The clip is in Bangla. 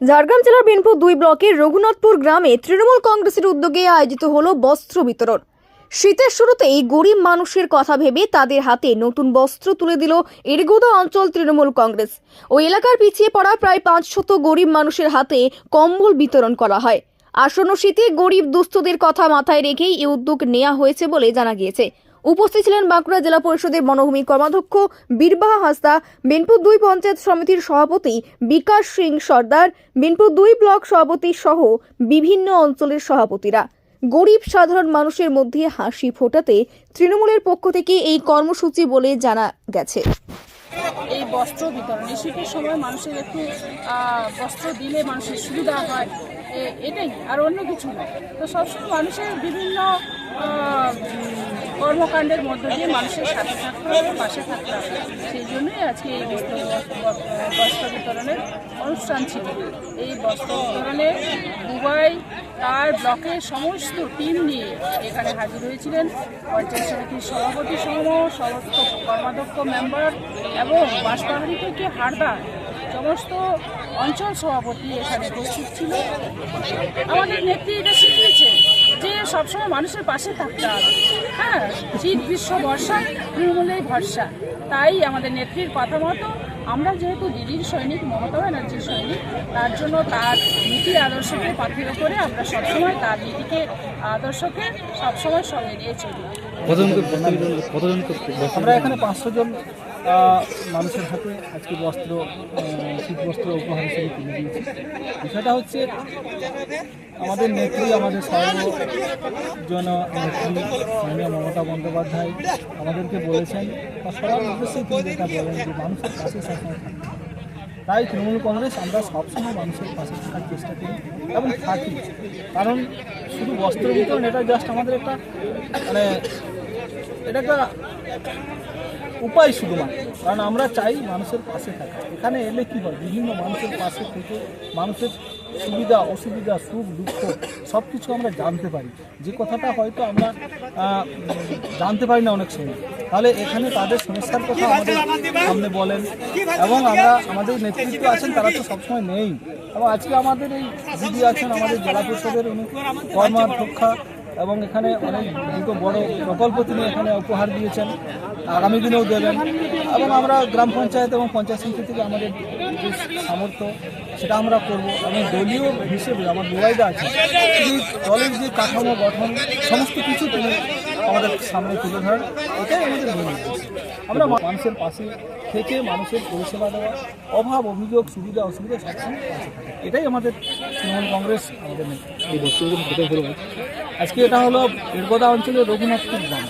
ঝাড়গ্রাম জেলার বিনপুর দুই ব্লকের রঘুনাথপুর গ্রামে তৃণমূল কংগ্রেসের উদ্যোগে আয়োজিত হলো বস্ত্র বিতরণ। শীতের শুরুতেই গরিব মানুষের কথা ভেবে তাদের হাতে নতুন বস্ত্র তুলে দিল এরগোদা অঞ্চল তৃণমূল কংগ্রেস। ওই এলাকার পিছিয়ে পড়া প্রায় পাঁচশত গরিব মানুষের হাতে কম্বল বিতরণ করা হয়। আসন্ন শীতে গরিব দুস্থদের কথা মাথায় রেখেই এই উদ্যোগ নেওয়া হয়েছে বলে জানা গিয়েছে। উপস্থিত ছিলেন বাঁকুড়া জেলা পরিষদের বনভূমি কর্মাধ্যক্ষ বীরবাহা হাসদা, বিনপুর দুই পঞ্চায়েত সমিতির সভাপতি বিকাশ সিং সর্দার, বিনপুর দুই ব্লক সভাপতি সহ বিভিন্ন অঞ্চলের সভাপতিরা। গরিব সাধারণ মানুষের মধ্যে হাসি ফোটাতে তৃণমূলের পক্ষ থেকে এই কর্মসূচি বলে জানা গেছে। এই বস্ত্র বিতরণ শীতের সময় মানুষের একটু বস্ত্র দিলে মানুষের সুবিধা হয় এটাই আর অন্য কিছু নয় তো সবসময় মানুষের বিভিন্ন কর্মকাণ্ডের মধ্য দিয়ে মানুষের সাথে থাকতে হবে, পাশে থাকতে হবে। সেই জন্যই আজকে এই বস্ত্র বিতরণের অনুষ্ঠান ছিল। এই বস্ত্র বিতরণে দুবাই, তার ব্লকের সমস্ত টিম নিয়ে এখানে হাজির হয়েছিলেন। পঞ্চায়েত সমিতির সভাপতি সহ সমস্ত কর্মাধ্যক্ষ মেম্বার এবং বাঁশপাহাড়ি থেকে হারদা সমস্ত অঞ্চল সভাপতি এখানে উপস্থিত ছিল। আমাদের নেত্রী, এটা যে সবসময় মানুষের পাশে থাকতে হবে। হ্যাঁ শীত গ্রীষ্ম বর্ষা তৃণমূলেই ভরসা। তাই আমাদের নেত্রীর কথা মতো আমরা যেহেতু দিদির সৈনিক মমতা ব্যানার্জির সৈনিক তার জন্য তার নীতি আদর্শকে পাথের করে আমরা সবসময় তার নীতিকে আদর্শকে সবসময় সঙ্গে নিয়ে চলি। আমরা এখানে পাঁচশো জন মানুষের হাতে আজকে বস্ত্র আহ, শীত বস্ত্র উপহার হিসেবে তুলে দিয়েছে বিষয়টা হচ্ছে আমাদের নেত্রী আমাদের সর্বজন নেত্রী মাননীয় মমতা বন্দ্যোপাধ্যায় আমাদেরকে বলেছেন বা সবার উদ্দেশ্যে তিনি যেটা বলেন যে মানুষের পাশে সবসময়। তাই তৃণমূল কংগ্রেস আমরা সবসময় মানুষের পাশে থাকার চেষ্টা করি এবং থাকি কারণ শুধু বস্ত্র বিতরণ এটা জাস্ট আমাদের একটা মানে এটা একটা উপায় শুধুমাত্র। কারণ আমরা চাই মানুষের পাশে থাকা। এখানে এলে কী হয়? বিভিন্ন মানুষের পাশে থেকে মানুষের সুবিধা, অসুবিধা, সুখ, দুঃখ সব কিছু আমরা জানতে পারি। যে কথাটা হয়তো আমরা জানতে পারি না অনেক সময়। তাহলে এখানে তাদের সমস্যার কথা আমাদের সামনে বলেন। এবং আমরা আমাদের নেতৃত্ব আছেন, তারা তো সবসময় নেই। এবং আজকে আমাদের এই দিদি আছেন, আমাদের জেলা পরিষদের উনি, কর্মাধ্যক্ষা। এবং এখানে অনেক দুটো বড় প্রকল্প তিনি এখানে উপহার দিয়েছেন, আগামী দিনেও দেবেন। এবং আমরা গ্রাম পঞ্চায়েত এবং পঞ্চায়েত সমিতি থেকে আমাদের যে সামর্থ্য, সেটা আমরা করব। এবং দলীয় হিসেবে আমার মোবাইলটা আছে তিনি দলের যে কাঠামো গঠন, সমস্ত কিছু তিনি আমাদের সামনে তুলে ধরেন। এটাই আমাদের মূল আমরা মানুষের পাশে থেকে মানুষের পরিষেবা দেওয়া, অভাব, অভিযোগ, সুবিধা, অসুবিধা সবসময় এটাই আমাদের তৃণমূল কংগ্রেস আমাদের এই হলো আজকে এটা হলো বীরগোদা অঞ্চলের রঘুনাথপুর গ্রাম।